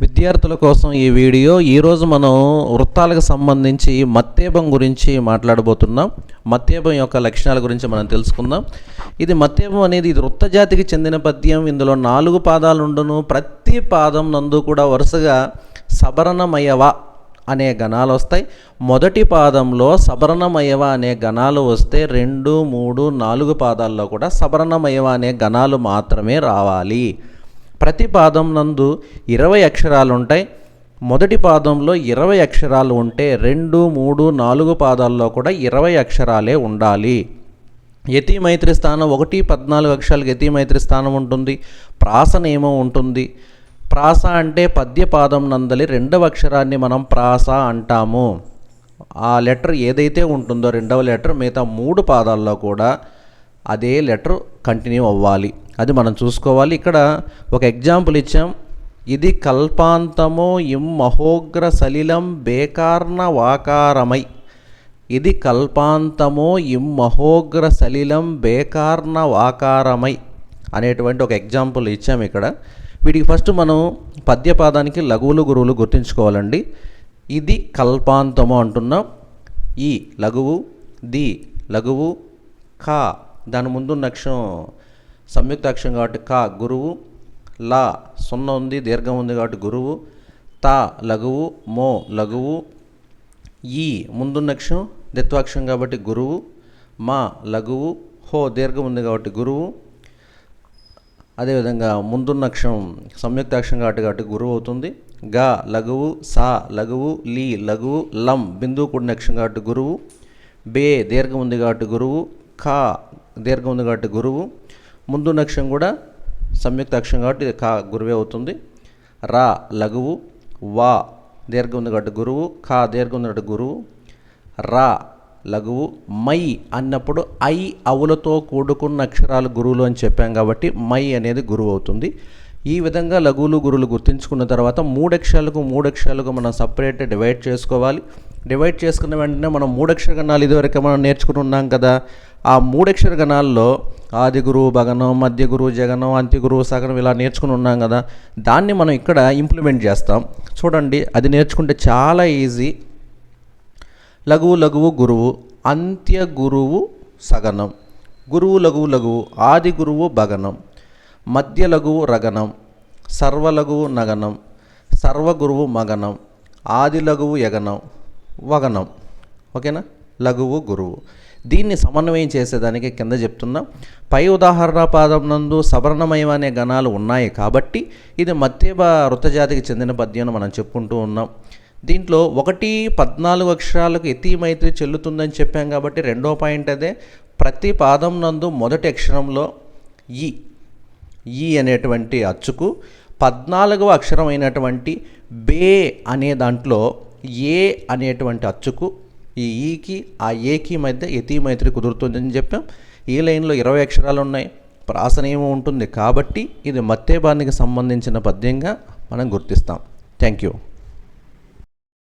విద్యార్థుల కోసం ఈ వీడియో. ఈరోజు మనం వృత్తాలకు సంబంధించి మత్తేబం గురించి మాట్లాడబోతున్నాం. మత్తేబం యొక్క లక్షణాల గురించి మనం తెలుసుకుందాం. ఇది మత్తేబం అనేది ఇది వృత్త జాతికి చెందిన పద్యం. ఇందులో నాలుగు పాదాలు ఉండును. ప్రతి పాదం నందు కూడా వరుసగా సబరణమయవ అనే గణాలు వస్తాయి. మొదటి పాదంలో సబరణమయవ అనే గణాలు వస్తే రెండు మూడు నాలుగు పాదాల్లో కూడా సబరణమయవ అనే గణాలు మాత్రమే రావాలి. ప్రతి పాదం నందు ఇరవై అక్షరాలు ఉంటాయి. మొదటి పాదంలో ఇరవై అక్షరాలు ఉంటే రెండు మూడు నాలుగు పాదాల్లో కూడా ఇరవై అక్షరాలే ఉండాలి. యతి మైత్రి స్థానం ఒకటి పద్నాలుగు అక్షరాలకు యతి మైత్రి స్థానం ఉంటుంది. ప్రాస నియమం ఉంటుంది. ప్రాస అంటే పద్య పాదం నందలి రెండవ అక్షరాన్ని మనం ప్రాస అంటాము. ఆ లెటర్ ఏదైతే ఉంటుందో రెండవ లెటర్ మిగతా మూడు పాదాల్లో కూడా అదే లెటర్ కంటిన్యూ అవ్వాలి. అది మనం చూసుకోవాలి. ఇక్కడ ఒక ఎగ్జాంపుల్ ఇచ్చాం. ఇది కల్పాంతమో ఇం మహోగ్ర సలిలం బేకార్ణ వాకారమై. ఇది కల్పాంతమో ఇం మహోగ్ర సలిలం బేకార్ణ వాకారమై అనేటువంటి ఒక ఎగ్జాంపుల్ ఇచ్చాం ఇక్కడ. వీటికి ఫస్ట్ మనం పద్యపాదానికి లఘువులు గురువులు గుర్తుంచుకోవాలండి. ఇది కల్పాంతము అంటున్నాం. ఈ లఘువు ది లఘువు కా. దాని ముందున్న అక్షరం సంయుక్తాక్షరం కాబట్టి కా గురువు లా సున్న ఉంది దీర్ఘం ఉంది కాబట్టి గురువు తా లఘువు మో లఘువు ఈ ముందున్న అక్షరం దిత్వాక్షరం కాబట్టి గురువు మా లఘువు హో దీర్ఘం ఉంది కాబట్టి గురువు అదేవిధంగా ముందున్న అక్షరం సంయుక్త కాబట్టి కాబట్టి గురువు అవుతుంది గా లఘువు సా లఘువు లీ లఘువు లం బిందువు కూడిన అక్షరం కాబట్టి గురువు బే దీర్ఘం ఉంది కాబట్టి గురువు ఖా దీర్ఘం ఉంది కాబట్టి గురువు ముందున్న అక్షరం కూడా సంయుక్త అక్షరం కాబట్టి ఇది కా గురువే అవుతుంది. రా లఘువు వా దీర్ఘ ఉంది కాబట్టి గురువు ఖా దీర్ఘ ఉంది కాబట్టి గురువు. రా లఘువు మై అన్నప్పుడు ఐ అవులతో కూడుకున్న అక్షరాలు గురువులు అని చెప్పాం కాబట్టి మై అనేది గురువు అవుతుంది. ఈ విధంగా లఘువులు గురువులు గుర్తించుకున్న తర్వాత మూడు అక్షరాలకు మూడు అక్షరాలకు మనం సపరేట్ డివైడ్ చేసుకోవాలి. డివైడ్ చేసుకున్న వెంటనే మనం మూడక్షర గణాలు ఇదివరకు మనం నేర్చుకుని ఉన్నాం కదా. ఆ మూడక్షర గణాల్లో ఆది గురువు భగనం మధ్య గురువు జగనం అంత్య గురువు సగనం ఇలా నేర్చుకుని ఉన్నాం కదా. దాన్ని మనం ఇక్కడ ఇంప్లిమెంట్ చేస్తాం. చూడండి అది నేర్చుకుంటే చాలా ఈజీ లఘువు లఘువు గురువు అంత్య గురువు సగనం. గురువు లఘువు లఘువు ఆది గురువు భగనం. మధ్య లఘువు రగనం. సర్వలఘువు నగనం. సర్వగురువు మగనం. ఆది లఘువు యగనం. వగనం. ఓకేనా? లఘువు గురువు. దీన్ని సమన్వయం చేసేదానికి కింద చెప్తున్నా. పై ఉదాహరణ పాదం నందు సవర్ణమయం అనే గణాలు ఉన్నాయి కాబట్టి ఇది మత్తేబ వృత్తజాతికి చెందిన పద్యం మనం చెప్పుకుంటూ ఉన్నాం. దీంట్లో ఒకటి పద్నాలుగు అక్షరాలకు ఎతి మైత్రి చెల్లుతుందని చెప్పాం కాబట్టి రెండో పాయింట్ అదే. ప్రతి పాదం నందు మొదటి అక్షరంలో ఈ ఈ అనేటువంటి అచ్చుకు పద్నాలుగవ అక్షరం అయినటువంటి బే అనే దాంట్లో ఏ అనేటువంటి అచ్చుకు ఈ ఈకి ఆ ఏకి మధ్య యతి మైత్రి కుదురుతుందని చెప్పాం. ఈ లైన్లో ఇరవై అక్షరాలు ఉన్నాయి. ప్రాసనీయం ఉంటుంది. కాబట్టి ఇది మత్తేబానికి సంబంధించిన పద్యంగా మనం గుర్తిస్తాం. Thank you.